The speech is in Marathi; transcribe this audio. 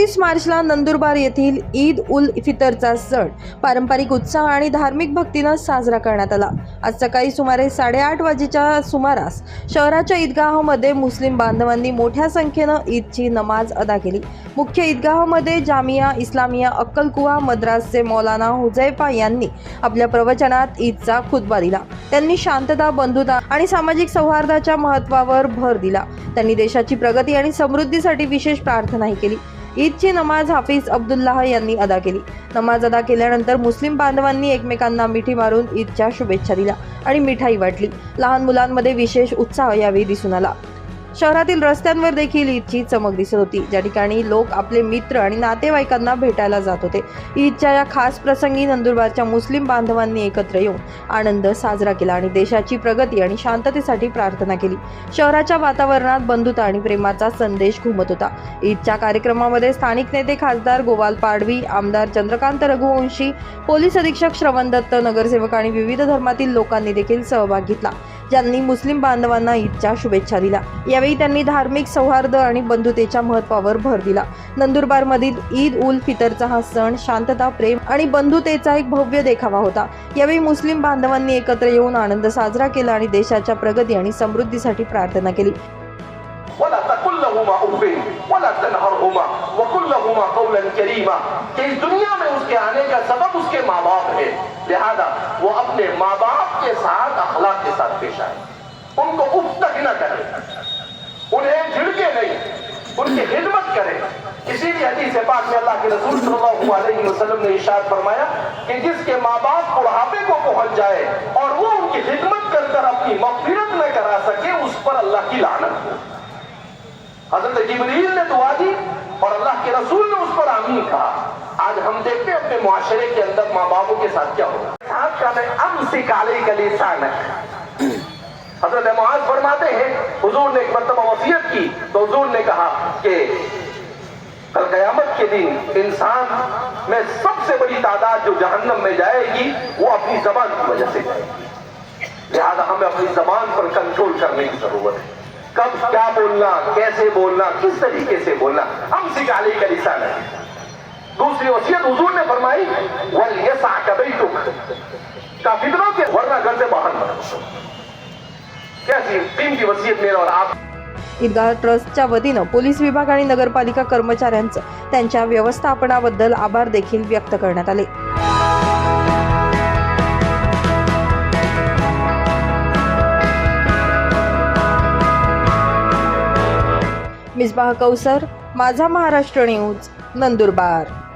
एकतीस मार्चला नंदुरबार येथील ईद उल फितरचा सण पारंपरिक उत्साह आणि धार्मिक भक्तीनं साजरा करण्यात आला. आज सकाळी सुमारे साडेआठ वाजेच्या सुमारास शहराच्या ईदगाहमध्ये मुस्लिम बांधवांनी मोठ्या संख्येनं ईदची नमाज अदा केली. मुख्य ईदगाहमध्ये जामिया इस्लामिया अक्कलकुवा मद्रासचे मौलाना हुजैफा यांनी आपल्या प्रवचनात ईदचा खुतबा दिला. त्यांनी शांतता बंधुता आणि सामाजिक सौहार्दाच्या महत्त्वावर भर दिला. त्यांनी देशाची प्रगती आणि समृद्धीसाठी विशेष प्रार्थनाही केली. ईदची नमाज हाफिज अब्दुल्लाह यांनी अदा केली. नमाज अदा केल्यानंतर मुस्लिम बांधवांनी एकमेकांना मिठी मारून ईदच्या शुभेच्छा दिल्या आणि मिठाई वाटली. लहान मुलांमध्ये विशेष उत्साह यावेळी दिसून आला. शहरातील रस्त्यांवर देखील ईदची चमक दिसत होती. ज्या ठिकाणी लोक आपले मित्र आणि नातेवाईकांना भेटायला जात होते. ईदच्या या खास प्रसंगी नंदुरबारच्या मुस्लिम बांधवांनी एकत्र येऊन आनंद साजरा केला आणि देशाची प्रगती आणि शांततेसाठी प्रार्थना केली. शहराच्या वातावरणात बंधुता आणि प्रेमाचा संदेश घुमत होता. ईदच्या कार्यक्रमामध्ये स्थानिक नेते खासदार गोपाल पाडवी आमदार चंद्रकांत रघुवंशी पोलीस अधीक्षक श्रवण दत्त नगरसेवक आणि विविध धर्मातील लोकांनी देखील सहभाग घेतला. ज्यांनी मुस्लिम बांधवांना ईदच्या शुभेच्छा दिल्या. यावेळी त्यांनी धार्मिक सौहार्द आणि बंधुतेच्या महत्वावर भर दिला. नंदुरबारमधील ईद उल फितरचा हा सण शांतता प्रेम आणि बंधुतेचा एक भव्य देखावा होता. यावेळी मुस्लिम बांधवांनी एकत्र येऊन आनंद साजरा केला आणि देशाच्या प्रगती आणि समृद्धीसाठी प्रार्थना केली. लिहाजा वो अपने माँ बाप کے ساتھ اخلاق کے ساتھ پیش آئے۔ ان کو اف تک نہ کرے۔ انہیں جھڑکے نہیں۔ ان کی خدمت کرے۔ اسی لیے حدیث پاک میں اللہ کے رسول صلی اللہ علیہ وسلم نے ارشاد فرمایا کہ جس کے ماں باپ بڑھاپے کو پہنچ جائے اور وہ ان کی خدمت کر کر اپنی مغفرت نہ کرا سکے، اس پر اللہ کی لعنت ہو۔ حضرت جبریل نے دعا دی اور اللہ کے رسول نے اس پر آمین کہا۔ آج ہم دیکھتے ہیں اپنے معاشرے کے اندر ماں باپوں کے ساتھ کیا ہوگا۔ हज़रत मुआज फरमाते हैं, हुजूर ने एक मरतबा वसीयत की। तो हुजूर ने कहा कि कल कयामत के दिन इंसान में सबसे बड़ी तादाद जो जहन्नम में जाएगी, वो अपनी जबान की वजह से जाएगी। लिहाजा हमें अपनी जबान पर कंट्रोल करने की ज़रूरत है। कब क्या बोलना, कैसे बोलना, किस तरीके से बोलना हम सिकाली दूसरी وصیت حضور نے فرمائی वल यसा कदई तुम का फितरों के वरना घर से बाहर मत تین کی وصیت میرا اور آپ आप ईदगाह ट्रस्टच्या वतीनं पोलीस विभाग आणि नगरपालिका कर्मचाऱ्यांचं त्यांच्या व्यवस्थापनाबद्दल आभार देखील व्यक्त करण्यात आले. मिसबाह कौसर माझा महाराष्ट्र न्यूज नंदुरबार.